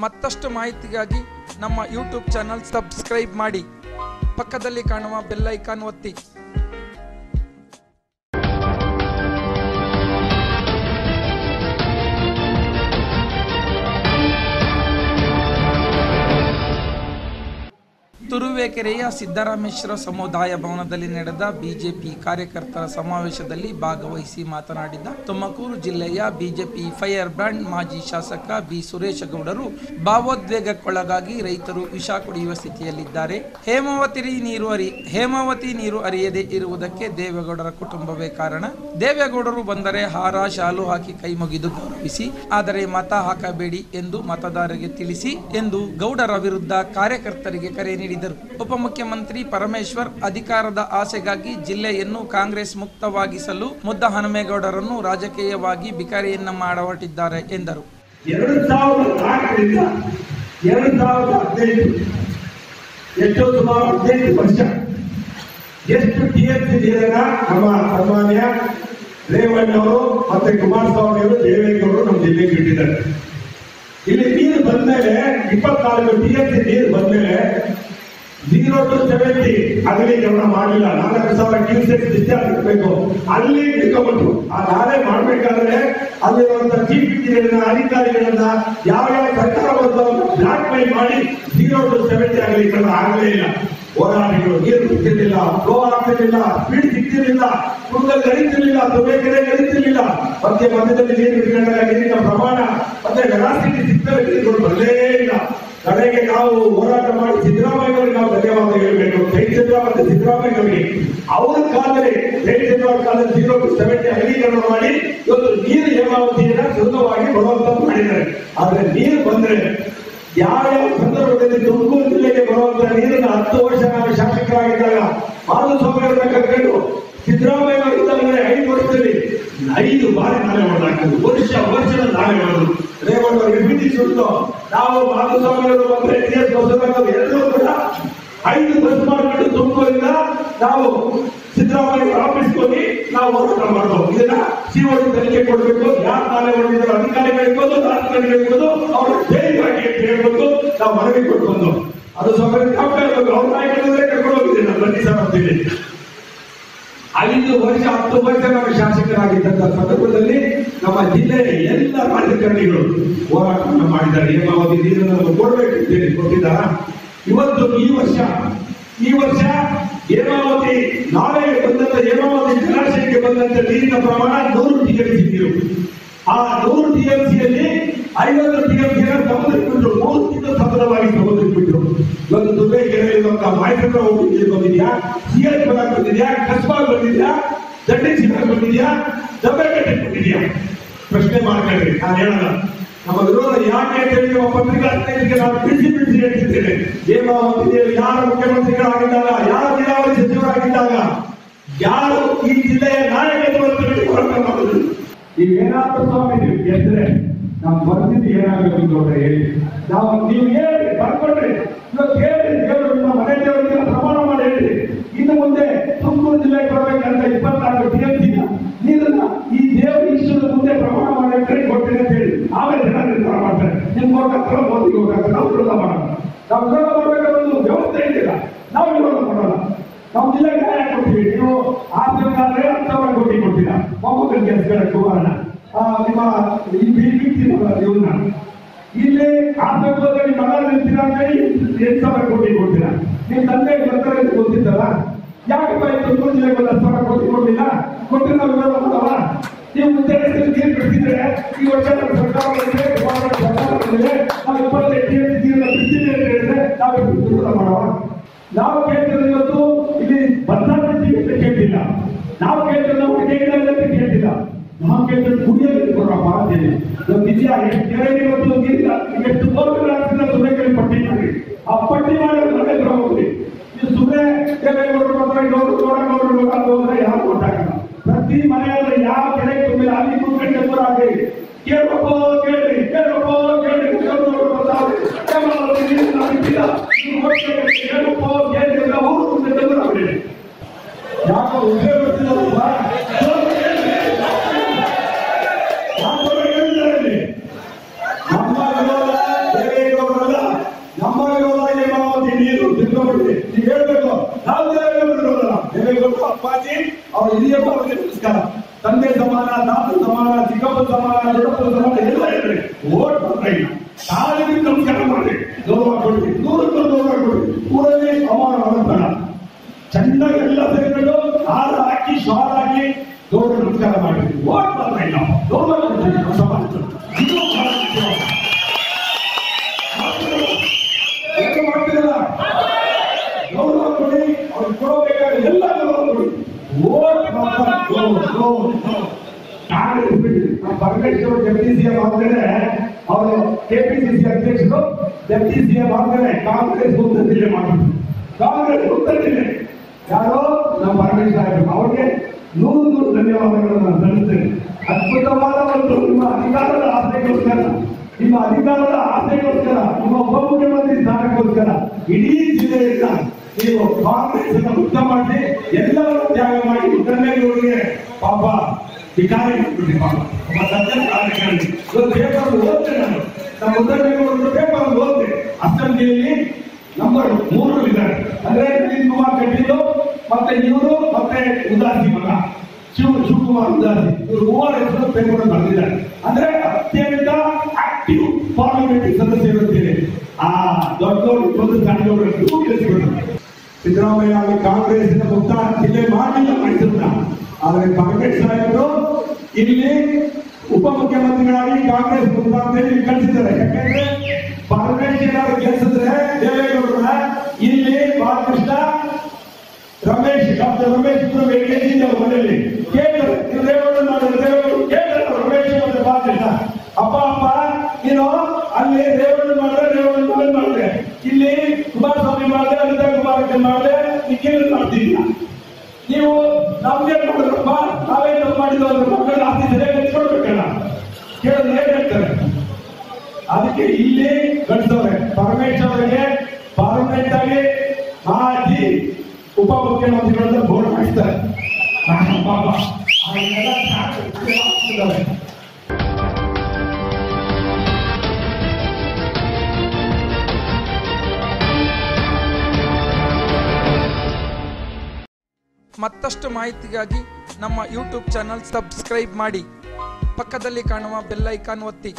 ಮತ್ತಷ್ಟು ಮಾಹಿತಿಗಾಗಿ ನಮ್ಮ ಯೂಟ್ಯೂಬ್ ಚಾನಲ್ ಸಬ್ಸ್ಕ್ರೈಬ್ ಮಾಡಿ. ಪಕ್ಕದಲ್ಲಿ ಕಾಣುವ ಬೆಲ್ಲೈಕಾನ್ ಒತ್ತಿ. ತುರುವೇಕೆರೆಯ ಸಿದ್ದರಾಮೇಶ್ವರ ಸಮುದಾಯ ಭವನದಲ್ಲಿ ನಡೆದ ಬಿಜೆಪಿ ಕಾರ್ಯಕರ್ತರ ಸಮಾವೇಶದಲ್ಲಿ ಭಾಗವಹಿಸಿ ಮಾತನಾಡಿದ ತುಮಕೂರು ಜಿಲ್ಲೆಯ ಬಿಜೆಪಿ ಫೈರ್ ಬ್ರ್ಯಾಂಡ್ ಮಾಜಿ ಶಾಸಕ ಬಿ ಸುರೇಶ ಗೌಡರು ಭಾವೋದ್ವೇಗಕ್ಕೊಳಗಾಗಿ ರೈತರು ವಿಷ ಕುಡಿಯುವ ಸ್ಥಿತಿಯಲ್ಲಿದ್ದಾರೆ. ಹೇಮಾವತಿ ನೀರು ಅರಿ, ಹೇಮಾವತಿ ನೀರು ಅರಿಯದೇ ಇರುವುದಕ್ಕೆ ದೇವೇಗೌಡರ ಕುಟುಂಬವೇ ಕಾರಣ. ದೇವೇಗೌಡರು ಬಂದರೆ ಹಾರ, ಶಾಲು ಹಾಕಿ ಕೈ ಮುಗಿದು ಗೌರವಿಸಿ, ಆದರೆ ಮತ ಹಾಕಬೇಡಿ ಎಂದು ಮತದಾರರಿಗೆ ತಿಳಿಸಿ ಎಂದು ಗೌಡರ ವಿರುದ್ಧ ಕಾರ್ಯಕರ್ತರಿಗೆ ಕರೆ ನೀಡಿದರು ಉಪಮುಖ್ಯಮಂತ್ರಿ ಪರಮೇಶ್ವರ್ ಅಧಿಕಾರದ ಆಸೆಗಾಗಿ ಜಿಲ್ಲೆಯನ್ನು ಕಾಂಗ್ರೆಸ್ ಮುಕ್ತವಾಗಿಸಲು ಮುದ್ದ ಹನುಮೇಗೌಡರನ್ನು ರಾಜಕೀಯವಾಗಿ ಬಿಕಾರಿಯನ್ನ ಮಾಡಹೊರಟಿದ್ದಾರೆ ಎಂದರು. ಎಷ್ಟೋ ನಮ್ಮ ಸನ್ಮಾನ್ಯ ರೇವಣ್ಣವರು ಮತ್ತೆ ಕುಮಾರಸ್ವಾಮಿ ಅವರು ದೇವೇಗೌಡರು ನಮ್ಮ ಜಿಲ್ಲೆಗೆ ಬಿಟ್ಟಿದ್ದಾರೆ. ಇಲ್ಲಿ ನೀರು ಬಂದ್ಮೇಲೆ ಇಪ್ಪತ್ನಾಲ್ಕು ಟಿ ನೀರು ಬಂದ್ಮೇಲೆ ಜೀರೋ ಟು ಸೆವೆಂಟಿ ಅಗಲೀಕರಣ ಮಾಡಲಿಲ್ಲ ನಾಲ್ಕು ಸಾವಿರ ಕ್ಯೂಸೆಕ್ ಡಿಸ್ಚಾರ್ಜ್ ಇರಬೇಕು. ಅಲ್ಲಿ ಇಟ್ಕೊಂಡ್ಬಿಟ್ಟು ಆ ನಾಳೆ ಮಾಡ್ಬೇಕಾದ್ರೆ ಅಲ್ಲಿರುವಂತ ಚೀಫ್ ಇಂಜಿನಿಯರ್ನ ಅಧಿಕಾರಿಗಳನ್ನ ಯಾವ ಯಾವ ಸರ್ಕಾರ ಬ್ಲಾಕ್ ಮೇಲ್ ಮಾಡಿ ಜೀರೋ ಟು ಸೆವೆಂಟಿ ಅಗಲೀಕರಣ ಆಗಲೇ ಇಲ್ಲ. ಹೋರಾಟಗಳು ನೀರು ಸಿಗ್ತಿರ್ಲಿಲ್ಲ. ಫ್ಲೋ ಆಗ್ತಿರ್ಲಿಲ್ಲ. ಸ್ಪೀಡ್ ಸಿಗ್ತಿರ್ಲಿಲ್ಲ. ಕುಂದಲ್ಲಿ ನಡೀತಿರ್ಲಿಲ್ಲ. ಕಡೆ ನಡೀತಿರ್ಲಿಲ್ಲ. ಮತ್ತೆ ಮಧ್ಯದಲ್ಲಿ ನೀರು ಬಿಟ್ಕೊಂಡಾಗ ನೀರಿನ ಪ್ರಮಾಣ, ಮತ್ತೆ ವೆಲಾಸಿಟಿ ಸಿಗ್ತವೆ. ನೀರುಗಳು ಬರಲೇ ಇಲ್ಲ. ಕಡೆಗೆ ನಾವು ಹೋರಾಟ ಮಾಡಿ ಸಿದ್ದರಾಮಯ್ಯ ಅವರಿಗೆ ನಾವು ಧನ್ಯವಾದ ಹೇಳಬೇಕು. ಜೈ ಮತ್ತು ಸಿದ್ದರಾಮಯ್ಯ ಅವರಿಗೆ ಅವರ ಕಾಲದಲ್ಲಿ ಚಂದ್ರ ಅವರ ಕಾಲದಲ್ಲಿ ಜೀರೋ ಅಗಲೀಕರಣ ಮಾಡಿ ಇವತ್ತು ನೀರು ಹೇಮಾವತಿಯನ್ನ ಸುಲಭವಾಗಿ ಬರುವಂತ ಮಾಡಿದ್ದಾರೆ. ಆದ್ರೆ ನೀರು ಬಂದ್ರೆ ಯಾವ ಯಾವ ಸಂದರ್ಭದಲ್ಲಿ ತುಮಕೂರು ಜಿಲ್ಲೆಗೆ ಬರುವಂತ ನೀರನ್ನ ಹತ್ತು ವರ್ಷ ನಾವು ಶಾಸಕರಾಗಿದ್ದಾಗ ಮಾಧುಸ್ವಾಮಿ ಅವರನ್ನ ಕರ್ಕೊಂಡು ಸಿದ್ದರಾಮಯ್ಯ ಐದು ವರ್ಷದಲ್ಲಿ ಐದು ಬಾರಿ ನಾವೇ ಮಾಡಲಾಗ್ತದೆ ವರ್ಷ ವರ್ಷದ ನಾವೇ ಹೊಡೆದು ರೇವಣ್ಣ ಅವರಿಗೆ ಬಿಡಿ ಸುಟ್ಟು ನಾವು ಮಾತು ಅವರು ಬಂದ್ರೆ ಟಿ ಎಸ್ ಬಸವರಾಜ್ ಎಲ್ಲರೂ ಕೂಡ ಐದು ಬಸ್ ಮಾಡಿಬಿಟ್ಟು ತುಮಕೂರಿಂದ ನಾವು ಸಿದ್ದರಾಮಯ್ಯ ಆಫೀಸ್ ಹೋಗಿ ನಾವು ಹೋರಾಟ ಮಾಡ್ಬೋದು. ಇದನ್ನ ಸಿಒಡಿ ತನಿಖೆ ಕೊಡಬೇಕು. ಯಾರು ನಾಳೆ ಹೊಡೆದಿದ್ದಾರೆ ಅಧಿಕಾರಿಗಳಿರ್ಬೋದು ರಾಜಕಾರಣಿಗಳಿರ್ಬೋದು ಅವ್ರ ಧೈರ್ಯವಾಗಿ ಅಂತ ಹೇಳ್ಬೇಕು ನಾವು ಮನವಿ ಕೊಟ್ಟು ಬಂದು ಅದು ಕಾಪಾಡ ಅವ್ರ ನಾಯಕರಲ್ಲೇ ಕರ್ಕೊಂಡು ಹೋಗಿದ್ದೇನೆ ಬನ್ನಿ ಸರ್ ಐದು ವರ್ಷ, ಹತ್ತು ವರ್ಷ ನಮ್ಮ ಶಾಸಕರಾಗಿದ್ದಂತಹ ಸಂದರ್ಭದಲ್ಲಿ ನಮ್ಮ ಜಿಲ್ಲೆಯ ಎಲ್ಲ ರಾಜಕಾರಣಿಗಳು ಹೋರಾಟವನ್ನು ಮಾಡಿದ್ದಾರೆ. ಹೇಮಾವತಿ ನೀರನ್ನು ಕೊಡಬೇಕು ಅಂತ ಹೇಳಿ ಕೊಟ್ಟಿದ್ದಾರ. ಇವತ್ತು ಈ ವರ್ಷ ಈ ವರ್ಷ ಹೇಮಾವತಿ, ನಾಳೆ ಬಂದಂತ ಹೇಮಾವತಿ ಜಲಾಶಯಕ್ಕೆ ಬಂದಂತ ನೀರಿನ ಪ್ರಮಾಣ ನೂರು ಟಿಎಂಸಿ ನೀರು. ಆ ನೂರು ಟಿಎಂಸಿಯಲ್ಲಿ ಐವತ್ತು ಟಿಎಂಸಿನ ಸಮುದ್ರಕ್ಕೆ ಸಿ ಮೂರು ತಿಂಗಳು ಸಮುದ್ರವಾಗಿ ಮಾಹಿತಿ ಹೋಗಿ ಬಂದಿದ್ಯಾ? ಬರಕ್ ಬಂದಿದ್ಯಾ? ಕಸ್ಬಾಗ್ ಬಂದಿದ್ಯಾ? ದಂಡಿ ಸಿಗಕ್ ಬಂದಿದ್ಯಾ? ಬಂದಿದ್ಯಾ ಪ್ರಶ್ನೆ ಮಾಡ್ಕೊಂಡ್ರಿ ನಾನು ಹೇಳಲ್ಲ. ನಮ್ಮ ವಿರೋಧ ಯಾಕೆ ಅಂತ ಹೇಳಿ ನಮ್ಮ ಪತ್ರಿಕಾ ಸ್ನೇಹಿತರಿಗೆ ನಾನು ಹೇಳ್ತಿದ್ದೇನೆ. ಏನೋ ಯಾರ ಮುಖ್ಯಮಂತ್ರಿಗಳಾಗಿದ್ದಾಗ, ಯಾರು ನೀರಾವರಿ ಸಚಿವರಾಗಿದ್ದಾಗ, ಯಾರು ಈ ಜಿಲ್ಲೆಯ ಹೋರಾಟ ಮಾಡಿದ್ರು. ನೀವೇನಾದ್ರೂ ಸ್ವಾಮಿ ನಾವು ಪರಿಸ್ಥಿತಿ ಏನಾಗಬೇಕು ನೋಡ್ರಿ ಹೇಳಿ. ನಾವು ನೀವು ಹೇಳಿ ಬರ್ಕೊಡ್ರಿ ಇವತ್ತು ಹೇಳಿ ದೇವರು ನಿಮ್ಮ ಮನೆ ದೇವರಿಗೆ ಪ್ರಮಾಣ ಮಾಡಿ ಹೇಳಿ ಇನ್ನು ಮುಂದೆ ತುಮಕೂರು ಜಿಲ್ಲೆಗೆ ಇಪ್ಪತ್ನಾಲ್ಕು ಟಿಎಂಸಿ ಈ ದೇವರ ಈಶ್ವರ ಮುಂದೆ ಪ್ರಮಾಣ ಮಾಡಿ ಕೊಟ್ಟಿದೆ ಅಂತ ಹೇಳಿ. ಆಮೇಲೆ ಜನ ನಿರ್ಧಾರ ಮಾಡ್ತಾರೆ. ನಿಮ್ಗೆ ಹೋಗಕ್ಕ ಮೋದಿಗೆ ಹೋಗಕ್ಕ ನಾವು ವಿರೋಧ ಮಾಡೋಣ. ನಾವು ವಿರೋಧ ಮಾಡಬೇಕಾದ್ರೆ ಒಂದು ವ್ಯವಸ್ಥೆ ಇದೆಯಲ್ಲ ನಾವು ವಿರೋಧ ಮಾಡೋಣ. ನಾವು ಜಿಲ್ಲೆ ನ್ಯಾಯ ಕೊಡ್ತೀವಿ. ನೀವು ಆದ್ರೆ ಹತ್ತು ಸಾವಿರ ಕೋಟಿ ಕೊಡ್ತೀರಾ. ಮೊಮ್ಮಕ್ಕಳ ಕೆಲಸಗಳ ಕುಮಾರನ ಆ, ನಿಮ್ಮ ಈ ಬೀಳ್ತಿರಲ್ಲ ಇವನ್ನ ಇಲ್ಲಿ ಆಸ್ಪತ್ರೆಯಲ್ಲಿ ಮಗ ನಿಲ್ತೀರಾ ಅಂತ ಹೇಳಿ ಎಂಟು ಸಾವಿರ ಕೋಟಿ ಕೊಡ್ತೀರಾ. ನಿಮ್ಮ ತಂದೆ ಬರ್ತಾರೆ ಗೊತ್ತಿದ್ದಲ್ಲ ಈ ತುಮಕೂರು ಜಿಲ್ಲೆಗೆ ಒಂದು ಸಾವಿರ ಕೊಟ್ಟರೆ ನಾವು ನೀವು ಮುಂದೆ ನೀರು ಬಿಡ್ತಿದ್ರೆ ಈ ವರ್ಷ ನಮ್ಮ ಸರ್ಕಾರ ಬಂದಿದೆ ನಾವು ಹೇಳಿದ್ರೆ ನಾವು ಮಾಡೋಣ. ನಾವು ಕೇಳ್ತಿರೋದು ಇವತ್ತು ಇಲ್ಲಿ ಬದಲಾವಣೆ ಅಂತ ಕೇಳ್ತಿಲ್ಲ. ನಾವು ಕೇಳ್ತಿರೋದು ನಾವು ಅಡಿಗೆಗಳಲ್ಲಿ ಅಂತ ಕೇಳ್ತಿಲ್ಲ. ನಾವು ಕೇಳ್ತಿರೋದು ಕುಡಿಯಲು ಕೊಡಪ್ಪ ಅಂತೇಳಿ ಒಂದು ನಿಜ ಇವತ್ತು ನೀರಿಲ್ಲ ಎಷ್ಟು ಬೋರ್ಗಳಾಗ್ತಿಲ್ಲ ಸುರೇಖಲ್ಲಿ ಪಟ್ಟಿ ಮಾಡಿ. ಆ ಪಟ್ಟಿ ನರೇಂದ್ರ ಮೋದಿ ಇದು ಸುಮ್ಮನೆ ದೇವೇಗೌಡರು ಮಾತ್ರ ಇನ್ನೊಂದು ಗೌಡಗೌಡರು ಯಾಕೆ ಉದ್ಯೋಗಿಸಿದಪ್ಪ ನಮ್ಮ ವಿರೋಧ ಬೇರೆ ನಮ್ಮ ವಿರೋಧ ಹೇಮಾವತಿ ನೀರು ತಿಳ್ಕೊಂಡ್ಬಿಡ್ರಿ ನೀವು ಹೇಳ್ಬೇಕು. ನಾವು ದೇವೇಗೌಡರಲ್ಲ ದೇವೇಗೌಡರು ಅಪ್ಪಾಜಿ, ಅವ್ರ ಹಿರಿಯಪ್ಪ ತಂದೆ ಸಮಾನ, ತಾತ ಸಮಾನ, ಚಿಕ್ಕಪ್ಪ ಸಮಾನ, ದೊಡ್ಡಪ್ಪ ಸಮಾನ ಎಲ್ಲ ಹೇಳ್ರಿ ಓಟ್ ಬರ್ರಿ ತಾಳಿಗೆ ನಮಸ್ಕಾರ ಮಾಡ್ರಿ. ಗೌರವ ಕೊಡ್ರಿ. ನೂರಕ್ಕೆ ಗೌರವ ಕೊಡ್ರಿ. ಊರಲ್ಲಿ ಸಮಾನ ಮಾಡ್ತಾರ ಚೆನ್ನಾಗಿ ಎಲ್ಲ ಸೇರಿಕೊಂಡು ಹಾರ ಹಾಕಿ ಶಾಲ್ ಹಾಕಿ ಗೌರವ ನಮಸ್ಕಾರ ಮಾಡಿ ಓಟ್ ಮಾತ್ರ ಇಲ್ಲ ಗೌರವ ಕೊಡ್ತೀವಿ ನಮ್ಮ ಸಮಾಜಕ್ಕೆ. ಇದು ಬಹಳ ಮುಖ್ಯ. ಯಾಕೆ ಮಾಡ್ತಿರಲ್ಲ ಗೌರವ ಕೊಡಿ ಅವ್ರು ಕೊಡಬೇಕಾದ ಎಲ್ಲ ಗೌರವ ಕೊಡಿ ಓಟ್ ಮಾತ್ರ ಗೋ ಗೋ ಗೋ ಕಾಂಗ್ರೆಸ್ ಬಿಡಿ ನಮ್ಮ ಪರಮೇಶ್ವರ್ ಡೆಪ್ಟಿ ಸಿಎಂ ಆದ್ಮೇಲೆ ಅವರು ಕೆಪಿಸಿಸಿ ಅಧ್ಯಕ್ಷರು ಡೆಪ್ಟಿ ಸಿಎಂ ಆದ್ಮೇಲೆ ಕಾಂಗ್ರೆಸ್ ಮುಕ್ತದಿಲ್ಲೆ ಮಾಡಿದ್ರು ಕಾಂಗ್ರೆಸ್ ಮುಕ್ತದಿಲ್ಲೆ ಯಾರೋ ನಮ್ಮ ಪರಮೇಶ್ವರ ಅವರಿಗೆ ಅವ್ರಿಗೆ ನೂರು ನೂರು ಧನ್ಯವಾದಗಳನ್ನು ನಾನು ಸಲ್ಲಿಸ್ತೇನೆ. ಅದ್ಭುತವಾದ ಒಂದು ನಿಮ್ಮ ಅಧಿಕಾರದ ಆಸೆಗೋಸ್ಕರ, ನಿಮ್ಮ ಅಧಿಕಾರದ ಆಸೆಗೋಸ್ಕರ, ನಿಮ್ಮ ಉಪಮುಖ್ಯಮಂತ್ರಿ ಸ್ಥಾನಕ್ಕೋಸ್ಕರ ಇಡೀ ಜಿಲ್ಲೆಯಿಂದ ನೀವು ಕಾಂಗ್ರೆಸ್ ಅನ್ನು ಮುಕ್ತ ಮಾಡಿ ಎಲ್ಲವನ್ನು ತ್ಯಾಗ ಮಾಡಿ ಉತ್ತರನೇಗೌಡರಿಗೆ ಪಾಪ ವಿಕಾರಿ ಪಾಪ. ಒಬ್ಬ ಸಜ್ಜನ ಕಾರ್ಯಕ್ರಮ ಪೇಪರ್ ಓದ್ತೆ ನಾನು. ನಮ್ಮ ಪೇಪರ್ ಓದ್ತೆ ಅಸೆಂಬ್ಲಿಯಲ್ಲಿ ನಂಬರ್ ಮೂರು ಇದ್ದಾರೆ ಅಂದ್ರೆ ನಿಮ್ಮ ಕುಮಾರ್ ಮತ್ತೆ ಇವರು ಮತ್ತೆ ಉದಾಸಿ ಮಗ ಶಿವ ಶಿವಕುಮಾರ್ ಉದಾಸಿ. ಇವರು ಮೂವರ ಹೆಸರು ಪೇಪರ್ ಬರ್ತಿದ್ದಾರೆ ಅಂದ್ರೆ ಅತ್ಯಂತ ಆಕ್ಟಿವ್ ಪಾರ್ಲಿಮೆಂಟ್ ಸದಸ್ಯರು ಅಂತೇಳಿ ಆ ದೊಡ್ಡ ಒಂದು ಸಣ್ಣವರು ಸಿದ್ದರಾಮಯ್ಯ ಅವರು ಕಾಂಗ್ರೆಸ್ನ ಮುಕ್ತ ಜಿಲ್ಲೆ ಮಾಡಲಿಲ್ಲ ಮೈಸೂರಿನ ಆದರೆ ಕಾಂಗ್ರೆಸ್ ನಾಯಕರು ಇಲ್ಲಿ ಉಪಮುಖ್ಯಮಂತ್ರಿಗಳಾಗಿ ಕಾಂಗ್ರೆಸ್ ಮುಕ್ತ ಅಂತ ಹೇಳಿ ಕಳಿಸಿದ್ದಾರೆ ಯಾಕಂದ್ರೆ ಪರಮೇಶ್ವರ ಗೆಲ್ಸಿದ್ರೆ ದೇವೇಗೌಡರ ಮಾಡಿದ್ರೆ ಮತ್ತೆ ಬಾಲಕೃಷ್ಣ ಅಪ್ಪ ಅಪ್ಪ ನೀನು ಅಲ್ಲಿ ದೇವೇಗೌಡ ಮಾಡಿದ್ರೆ ದೇವೇಗೌಡ ಮಗನ್ ಇಲ್ಲಿ ಕುಮಾರಸ್ವಾಮಿ ಮಾಡಿದೆ ಅನಿತಾ ಕುಮಾರಕ್ಕೆ ಮಾಡಿದೆ ನಿಖಿಲ್ ಮಾಡ್ತಿಲ್ಲ ನೀವು ನಮ್ಗೆ ಮಾಡಿದ್ರಪ್ಪ ನಾವೇ ತಪ್ಪು ಏನ್ ಹೇಳ್ತಾರೆ ಅದಕ್ಕೆ ಇಲ್ಲಿ ಕಳಿಸವ್ರೆ ಪರಮೇಶ್ವರ್ ಅವರಿಗೆ ಪರ್ಮನೆಂಟ್ ಆಗಿ ಮಾಜಿ ಉಪಮುಖ್ಯಮಂತ್ರಿಗಳನ್ನ ಬೋರ್ಡ್ ಮಾಡಿಸ್ತಾರೆ. ಮತ್ತಷ್ಟು ಮಾಹಿತಿಗಾಗಿ ನಮ್ಮ ಯೂಟ್ಯೂಬ್ ಚಾನಲ್ ಸಬ್ಸ್ಕ್ರೈಬ್ ಮಾಡಿ. ಪಕ್ಕದಲ್ಲಿ ಕಾಣುವ ಬೆಲ್ಲೈಕಾನ್ ಒತ್ತಿ.